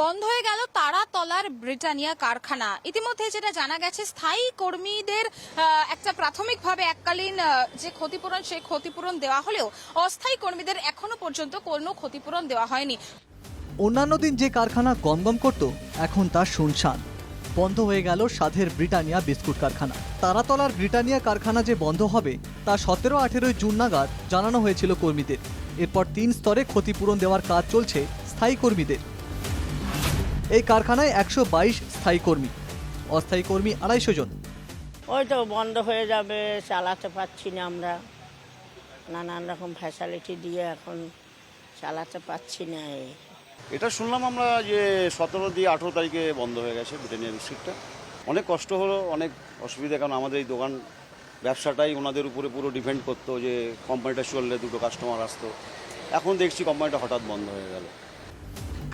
বন্ধ হয়ে গেল তারাতলার ব্রিটানিয়া কারখানা। ইতিমধ্যে যেটা জানা গেছে, স্থায়ী কর্মীদের একটা প্রাথমিকভাবে এককালীন যে ক্ষতিপূরণ, সেই ক্ষতিপূরণ দেওয়া হলেও অস্থায়ী কর্মীদের এখনও পর্যন্ত কোনো ক্ষতিপূরণ দেওয়া হয়নি। অন্যান্য দিন যে কারখানা গমগম করত, এখন তা শুনশান। বন্ধ হয়ে গেল সাধের ব্রিটানিয়া বিস্কুট কারখানা। তারাতলার ব্রিটানিয়া কারখানা যে বন্ধ হবে, তা সতেরো আঠেরোই জুন নাগাদ জানানো হয়েছিল কর্মীদের। এরপর তিন স্তরে ক্ষতিপূরণ দেওয়ার কাজ চলছে স্থায়ী কর্মীদের। এই কারখানায় একশো বাইশ স্থায়ী কর্মী অস্থায়ী কর্মী আড়াইশো জন। ওই তো বন্ধ হয়ে যাবে চালাতে পারছি না আমরা। নানান রকম ফ্যাসিলিটি দিয়ে এখন চালাতে পারছি না এটা শুনলাম আমরা যে সতেরো দিয়ে আঠেরো তারিখে বন্ধ হয়ে গেছে ব্রিটানিয়া বিস্কিটটা অনেক কষ্ট হলো অনেক অসুবিধা কারণ আমাদের এই দোকান ব্যবসাটাই ওনাদের উপরে পুরো ডিপেন্ড করতো যে কোম্পানিটা চললে দুটো কাস্টমার আসতো। এখন দেখছি কোম্পানিটা হঠাৎ বন্ধ হয়ে গেল।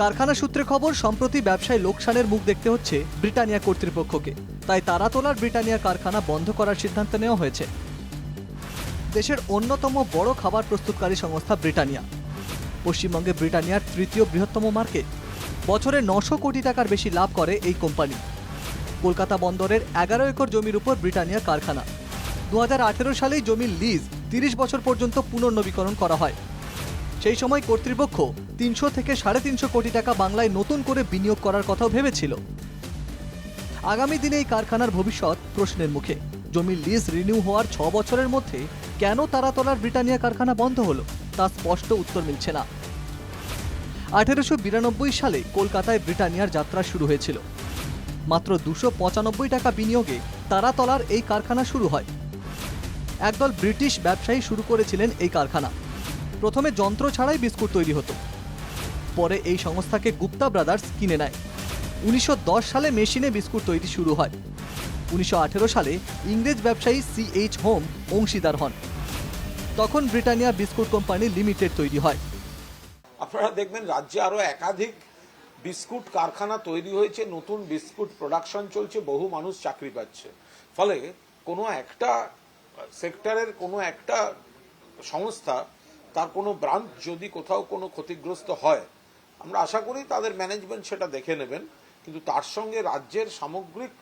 কারখানা সূত্রে খবর, সম্প্রতি ব্যবসায় লোকসানের মুখ দেখতে হচ্ছে ব্রিটানিয়া কর্তৃপক্ষকে। তাই তারাতলার ব্রিটানিয়া কারখানা বন্ধ করার সিদ্ধান্ত নেওয়া হয়েছে। দেশের অন্যতম বড় খাবার প্রস্তুতকারী সংস্থা ব্রিটানিয়া। পশ্চিমবঙ্গে ব্রিটানিয়ার তৃতীয় বৃহত্তম মার্কেট। বছরে নশো কোটি টাকার বেশি লাভ করে এই কোম্পানি। কলকাতা বন্দরের এগারো একর জমির উপর ব্রিটানিয়া কারখানা। দু হাজার আঠেরো সালেই জমির লিজ তিরিশ বছর পর্যন্ত পুনর্নবীকরণ করা হয়। সেই সময় কর্তৃপক্ষ তিনশো থেকে সাড়ে তিনশো কোটি টাকা বাংলায় নতুন করে বিনিয়োগ করার কথাও ভেবেছিল। আগামী দিনে এই কারখানার ভবিষ্যৎ প্রশ্নের মুখে। জমির লিজ রিনিউ হওয়ার ছ বছরের মধ্যে কেন তারাতলার ব্রিটানিয়া কারখানা বন্ধ হলো, তা স্পষ্ট উত্তর মিলছে না। আঠেরোশো বিরানব্বই সালে কলকাতায় ব্রিটানিয়ার যাত্রা শুরু হয়েছিল। মাত্র দুশো পঁচানব্বই টাকা বিনিয়োগে তারাতলার এই কারখানা শুরু হয়। একদল ব্রিটিশ ব্যবসায়ী শুরু করেছিলেন এই কারখানা। প্রথমে যন্ত্র ছাড়াই বিস্কুট তৈরি হতো। পরে এই সংস্থাকে গুপ্তা ব্রাদার্স কিনে নেয়। উনিশশো দশ সালে মেশিনে বিস্কুট তৈরি শুরু হয়। উনিশশো আঠারো সালে ইংরেজ ব্যবসায়ী সি এইচ হোম অংশীদার হন। তখন ব্রিটানিয়া বিস্কুট কোম্পানি লিমিটেড তৈরি হয়। আপনারা দেখবেন রাজ্যে আরও একাধিক বিস্কুট কারখানা তৈরি হয়েছে, নতুন বিস্কুট প্রোডাকশন চলছে, বহু মানুষ চাকরি পাচ্ছে। ফলে কোনো একটা সেক্টরের কোনো একটা সংস্থা তার কোনো ব্রাঞ্চ যদি কোথাও কোনো ক্ষতিগ্রস্ত হয়, আমরা আশা করি তাদের ম্যানেজমেন্ট সেটা দেখে নেবেন। কিন্তু তার সঙ্গে রাজ্যের সামগ্রিক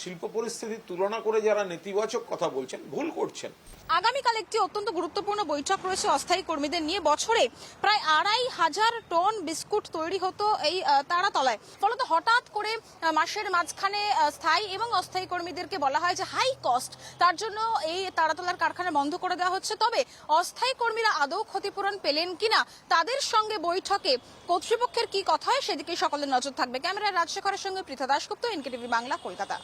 শিল্প পরিস্থিতির তুলনা করে যারা নেতিবাচক কথা বলছেন, ভুল করছেন। আগামীকাল একটি অত্যন্ত গুরুত্বপূর্ণ বৈঠক রয়েছে অস্থায়ী কর্মীদের নিয়ে। বছরে প্রায় আড়াই হাজার টন বিস্কুট তৈরি হতো এই তারাতলায়। ফলত হঠাৎ করে মাসের মাঝখানে স্থায়ী এবং অস্থায়ী কর্মীদেরকে বলা হয় যে হাই কস্ট। তার জন্য এই তারাতলার কারখানা বন্ধ করে দেওয়া হচ্ছে। তবে অস্থায়ী কর্মীরা আদৌ ক্ষতিপূরণ পেলেন কিনা, তাদের সঙ্গে বৈঠকে কর্তৃপক্ষের কি কথা হয় সেদিকে সকলের নজর থাকবে। ক্যামেরায় রাজশেখরের সঙ্গে পৃথা দাশগুপ্ত, এনকেটিভি বাংলা, কলকাতা।